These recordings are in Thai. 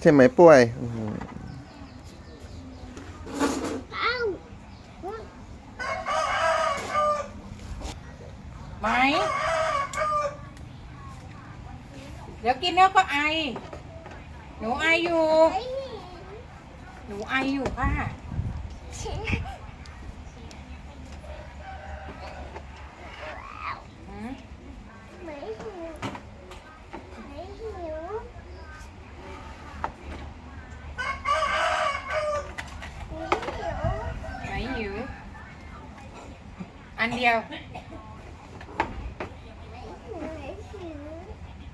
ใช่ไหมป่วยไหม เดี๋ยวกินแล้วก็ไอ หนูไออยู่ หนูไออยู่ค่ะหืมไหมหิว อั นเดียว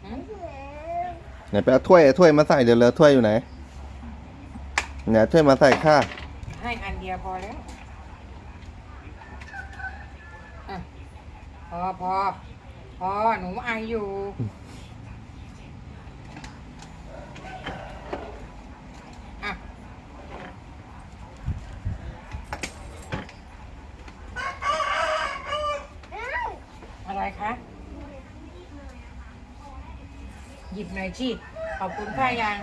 หืมไหนไปเอาถ้วยเอาถ้วยมาใส่เดี๋ยวเลอะถ้วยอยู่ไหนเนี่ยถ้วยมาใส่ค่ะ ให้อันเดียวพอแล้วอะพอพอพอหนูไออยู่อะ อะไรคะ หยิบหน่อยชีขอบคุณค่ายัง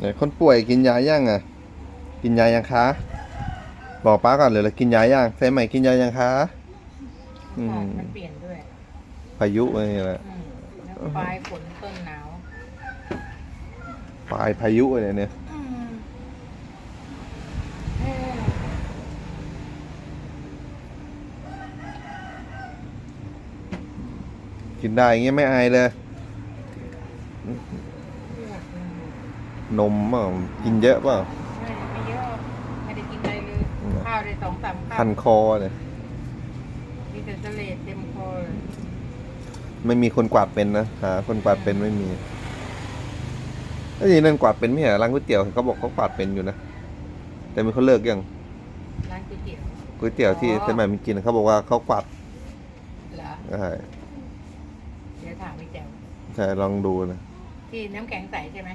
ไหนคนป่วยกินยายังอะ กินยายังคะ บอกป้าก่อนเลยละกินยายังใส่ใหม่กินยายังคะ อืค่ะมมันเปลี่ยนด้วยพายุอะไรนี่แหละอืมแล้วปลายฝนต้นหนาวปลายพายุอะไรเนี่ย อืมเอ้ยกินได้อย่างเงี้ยไม่อายเลยเลือดมัน นมเปล่ากินเยอะเปล่า ไม่ไม่เยอะไม่ได้กินอะไรเลยอืมข้าวได้สองสามข้าคัวนคอเนี่ยมีแต่เสลดเต็มคอเลยไม่มีคนกวาดเป็นนะหาคนกวาดเป็นไม่มีไอ้นี่นั่นกวาดเป็นไม่ใช่เหรอร้านก๋วยเตี๋ยวเขาบอกเขากวาดเป็นอยู่นะแต่ไม่เขาเลิกยังร้านก๋วยเตี๋ยวก๋วยเตี๋ยวที่อ๋อเซนใหม่มีกินเขาบอกว่าเขากวาดเหรอใช่เดี๋ยวถามไปแจ๋วใช่ลองดูนะที่น้ำแข็งใสใช่ไหม